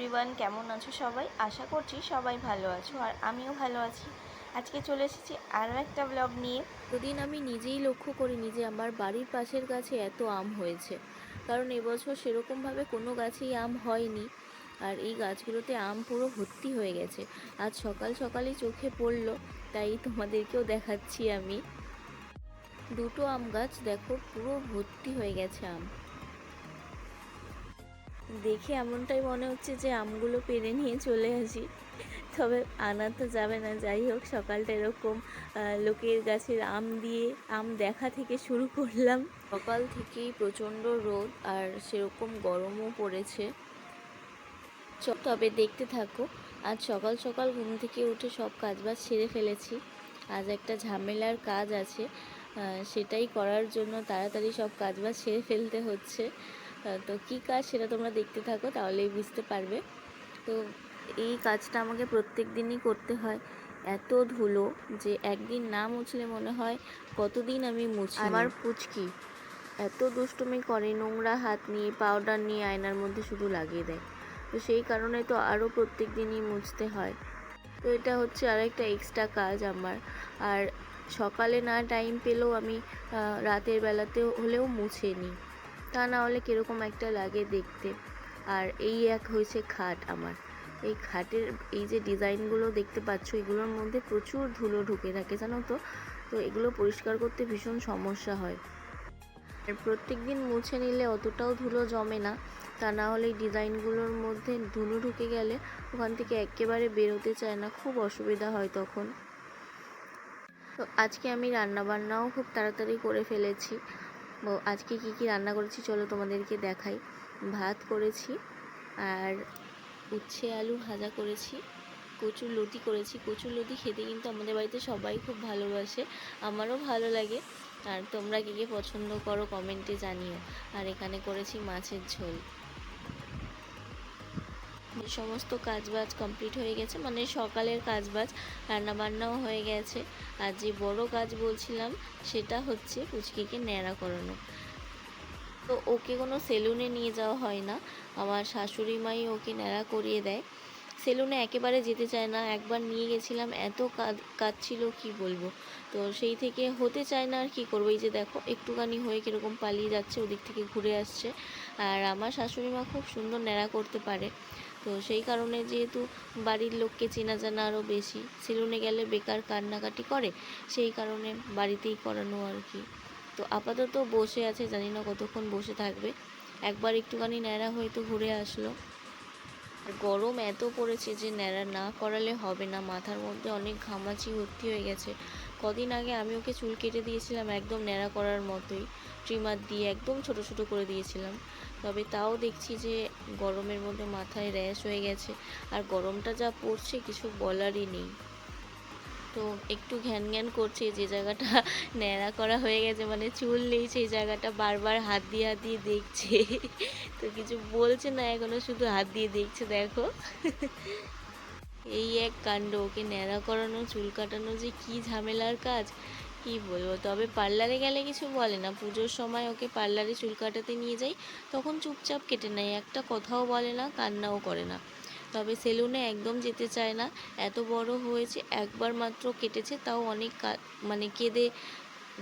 Everyone কেমন আছো সবাই? আশা করছি সবাই ভালো আছো আর আমিও ভালো আছি। আজকে চলে এসেছি আরও একটা ব্লগ নিয়ে। দুদিন আমি নিজেই লক্ষ্য করিনি যে আমার বাড়ির পাশের গাছে এত আম হয়েছে। কারণ এবছর সেরকমভাবে কোনো গাছেই আম হয়নি। আর এই গাছগুলোতে আম পুরো ভর্তি হয়ে গেছে। আজ সকাল সকালই চোখে পড়ল, তাই তোমাদেরকেও দেখাচ্ছি আমি। দুটো আম গাছ দেখো, পুরো ভর্তি হয়ে গেছে আম। দেখে এমনটাই মনে হচ্ছে যে আমগুলো পেরে নিয়ে চলে আসি। তবে আনা তো যাবে না, যাই হোক, সকালটা এরকম লোকের গাছের আম দিয়ে আম দেখা থেকে শুরু করলাম। সকাল থেকেই প্রচণ্ড রোদ আর সেরকম গরমও পড়েছে। তবে দেখতে থাকো, আজ সকাল সকাল ঘুম থেকে উঠে সব কাজবাজ সেরে ফেলেছি। আজ একটা ঝামেলার কাজ আছে সেটাই করার জন্য তাড়াতাড়ি সব কাজবাজ সেরে ফেলতে হচ্ছে। তো কী কাজ সেটা তোমরা দেখতে থাকো, তাহলেই বুঝতে পারবে। তো এই কাজটা আমাকে প্রত্যেক দিনই করতে হয়। এত ধুলো যে একদিন না মুছলে মনে হয় কতদিন আমি মুছি আমার পুচকি। এত দুষ্টুমি করে, নোংরা হাত নিয়ে পাউডার নিয়ে আয়নার মধ্যে শুধু লাগিয়ে দেয়। তো সেই কারণে তো আরও প্রত্যেক দিনই মুছতে হয়। তো এটা হচ্ছে আরেকটা এক্সট্রা কাজ আমার। আর সকালে না টাইম পেলেও আমি রাতের বেলাতে হলেও মুছে নিই। তা না হলে কীরকম একটা লাগে দেখতে। আর এই এক হয়েছে খাট আমার। এই খাটের এই যে ডিজাইনগুলো দেখতে পাচ্ছ, এগুলোর মধ্যে প্রচুর ধুলো ঢুকে থাকে, জানো তো? তো এগুলো পরিষ্কার করতে ভীষণ সমস্যা হয়। আর প্রত্যেক দিন মুছে নিলে অতটাও ধুলো জমে না। তা না হলে এই ডিজাইনগুলোর মধ্যে ধুলো ঢুকে গেলে ওখান থেকে একেবারে বেরোতে চায় না, খুব অসুবিধা হয় তখন। তো আজকে আমি রান্না বান্নাও খুব তাড়াতাড়ি করে ফেলেছি। আজকে কি কি রান্না করেছি চলো তোমাদেরকে দেখাই। ভাত করেছি আর উচ্ছে আলু ভাজা করেছি, কচুর লতি করেছি। কচুর লতি খেতে কিন্তু আমাদের বাড়িতে সবাই খুব ভালোবাসে, আমারও ভালো লাগে। আর তোমরা কে কে পছন্দ করো কমেন্টে জানিও। আর এখানে করেছি মাছের ঝোল। সমস্ত কাজবাজ কমপ্লিট হয়ে গেছে মানে সকালের কাজবাজ, রান্নাবান্নাও হয়ে গেছে। আর যে বড় কাজ বলছিলাম, সেটা হচ্ছে পুচকিকে ন্যাড়া করানো। তো ওকে কোনো সেলুনে নিয়ে যাওয়া হয় না। আমার শাশুড়ি মাই ওকে ন্যাড়া করিয়ে দেয়। সেলুনে একেবারে যেতে চায় না। একবার নিয়ে গেছিলাম, এত কাজ ছিল, কি বলব? তো সেই থেকে হতে চায় না আর কি করব? এই যে দেখো, একটুখানি হয়ে কীরকম পালিয়ে যাচ্ছে, ওদিক থেকে ঘুরে আসছে। আর আমার শাশুড়ি মা খুব সুন্দর ন্যাড়া করতে পারে। তো সেই কারণে যেহেতু বাড়ির লোককে চেনা জানা আরও বেশি, সেলুনে গেলে বেকার কান্নাকাটি করে, সেই কারণে বাড়িতেই করানো আর কি। তো আপাতত বসে আছে, জানি না কতক্ষণ বসে থাকবে। একবার একটুখানি ন্যাড়া হয়তো ঘুরে আসলো। গরম এত পড়েছে যে ন্যাড়া না করালে হবে না। মাথার মধ্যে অনেক ঘামাচি ভর্তি হয়ে গেছে। কদিন আগে আমি ওকে চুল কেটে দিয়েছিলাম একদম ন্যাড়া করার মতোই। ট্রিমার দিয়ে একদম ছোট ছোট করে দিয়েছিলাম। তবে তাও দেখছি যে গরমের মধ্যে মাথায় র্যাশ হয়ে গেছে। আর গরমটা যা পড়ছে কিছু বলারই নেই। তো একটু ঘ্যান ঘ্যান করছে, যে জায়গাটা ন্যাড়া করা হয়ে গেছে মানে চুল নেই, সেই জায়গাটা বারবার হাত দিয়ে হাত দিয়ে দেখছে। তো কিছু বলছে না এখনও, শুধু হাত দিয়ে দেখছে, দেখো। এই এক কাণ্ড, ওকে ন্যাড়া করানো, চুল কাটানো যে কি ঝামেলার কাজ, কি বলব? তবে পার্লারে গেলে কিছু বলে না, পুজোর সময় ওকে পার্লারে চুল কাটাতে নিয়ে যাই, তখন চুপচাপ কেটে নেয়, একটা কথাও বলে না, কান্নাও করে না। তবে সেলুনে একদম যেতে চায় না। এত বড় হয়েছে, একবার মাত্র কেটেছে, তাও অনেক মানে কেঁদে,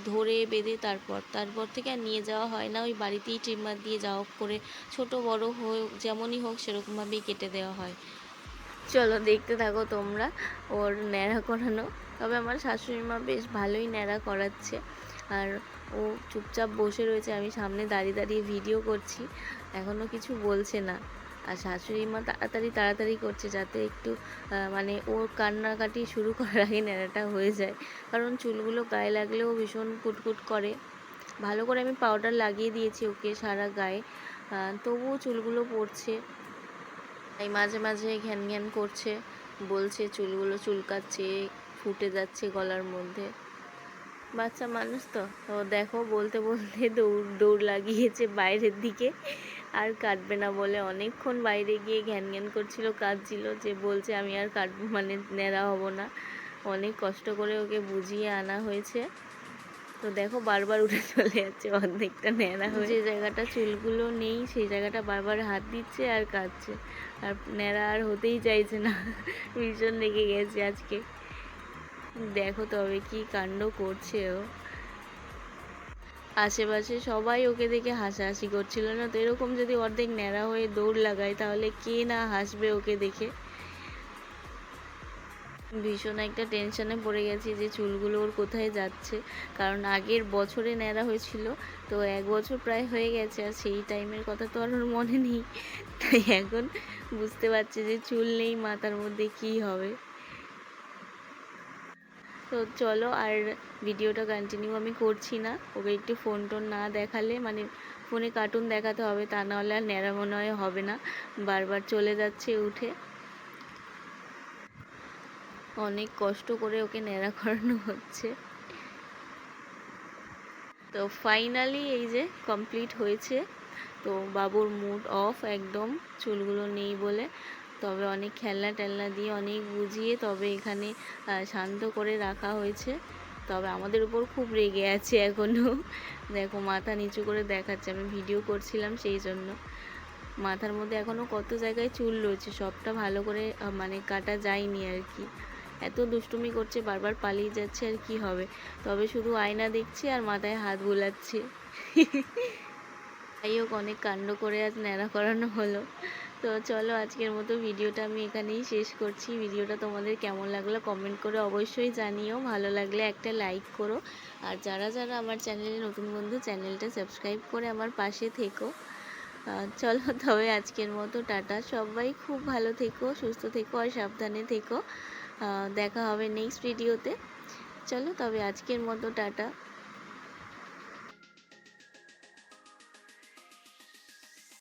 ধরে বেঁধে তারপর। তারপর থেকে আর নিয়ে যাওয়া হয় না, ওই বাড়িতেই ট্রিমার দিয়ে যা হোক করে ছোট বড় হোক, যেমনই হোক সেরকমভাবেই কেটে দেওয়া হয়। চলো দেখতে থাকো তোমরা ওর ন্যাড়া করানো। তবে আমার শাশুড়ি মা বেশ ভালোই ন্যাড়া করাচ্ছে। আর ও চুপচাপ বসে রয়েছে, আমি সামনে দাঁড়িয়ে দাঁড়িয়ে ভিডিও করছি। এখনও কিছু বলছে না। আর শাশুড়ি মা তাড়াতাড়ি তাড়াতাড়ি করছে যাতে একটু মানে ওর কান্নাকাটি শুরু করার আগে ন্যাড়াটা হয়ে যায়। কারণ চুলগুলো গায়ে লাগলেও ভীষণ কুটকুট করে। ভালো করে আমি পাউডার লাগিয়ে দিয়েছি ওকে সারা গায়ে। তবুও চুলগুলো পড়ছে। তাই মাঝে মাঝে ঘ্যান ঘ্যান করছে। বলছে চুলগুলো চুলকাচ্ছে, ফুটে যাচ্ছে গলার মধ্যে। বাচ্চা মানুষ তো। তো দেখো বলতে বলতে দৌড় দৌড় লাগিয়েছে বাইরের দিকে। আর কাটবে না বলে অনেকক্ষণ বাইরে গিয়ে ঘ্যান ঘ্যান করছিল, কাঁদছিল যে বলছে আমি আর কাটবো মানে ন্যাড়া হব না। অনেক কষ্ট করে ওকে বুঝিয়ে আনা হয়েছে। তো দেখো বারবার উঠে চলে যাচ্ছে, অর্ধেকটা ন্যাড়া হয়ে যে জায়গাটা চুলগুলো নেই, সেই জায়গাটা বারবার হাত দিচ্ছে আর কাঁদছে। আর ন্যাড়া আর হতেই চাইছে না। ভীষণ রেগে গেছে আজকে। দেখো তবে কি কাণ্ড করছে ও। আশেপাশে সবাই ওকে দেখে হাসাহাসি করছিল না। তো এরকম যদি অর্ধেক ন্যাড়া হয়ে দৌড় লাগায়, তাহলে কে না হাসবে ওকে দেখে? ভীষণ একটা টেনশনে পড়ে গেছি যে চুলগুলো ওর কোথায় যাচ্ছে। কারণ আগের বছরে ন্যাড়া হয়েছিল, তো এক বছর প্রায় হয়ে গেছে আর সেই টাইমের কথা তো আর ওর মনে নেই। তাই এখন বুঝতে পারছি যে চুল নেই, মাথার মধ্যে কি হবে। তো চলো আর ভিডিওটা কন্টিনিউ আমি করছি না। ওকে একটু ফোন টোন না দেখালে মানে ফোনে কার্টুন দেখাতে হবে, তা নাহলে আর ন্যাড়া মনে হয় হবে না। বারবার চলে যাচ্ছে উঠে। অনেক কষ্ট করে ওকে ন্যাড়া করানো হচ্ছে। তো ফাইনালি এই যে কমপ্লিট হয়েছে। তো বাবুর মুড অফ একদম চুলগুলো নেই বলে। তবে অনেক খেলনা টেলনা দিয়ে অনেক বুঝিয়ে তবে এখানে শান্ত করে রাখা হয়েছে। তবে আমাদের উপর খুব রেগে আছে এখনও দেখো, মাথা নিচু করে দেখাচ্ছে, আমি ভিডিও করছিলাম সেই জন্য। মাথার মধ্যে এখনও কত জায়গায় চুল রয়েছে, সবটা ভালো করে মানে কাটা যায়নি আর কি। এত দুষ্টুমি করছে, বারবার পালিয়ে যাচ্ছে আর কি হবে। তবে শুধু আয়না দেখছে আর মাথায় হাত বুলাচ্ছে। যাই হোক, অনেক কাণ্ড করে আজ ন্যাড়া করানো হলো। তো চলো আজকের মতো ভিডিওটা আমি এখানেই শেষ করছি। ভিডিওটা তোমাদের কেমন লাগল কমেন্ট করে অবশ্যই জানিও। ভালো লাগলে একটা লাইক করো। আর যারা যারা আমার চ্যানেলে নতুন বন্ধু চ্যানেলটা সাবস্ক্রাইব করে আমার পাশে থেকো। চলো তবে আজকের মতো টাটা। সবাই খুব ভালো থেকো, সুস্থ থেকো আর সাবধানে থেকো। দেখা হবে নেক্সট ভিডিওতে চলো তবে আজকের মতো টাটা।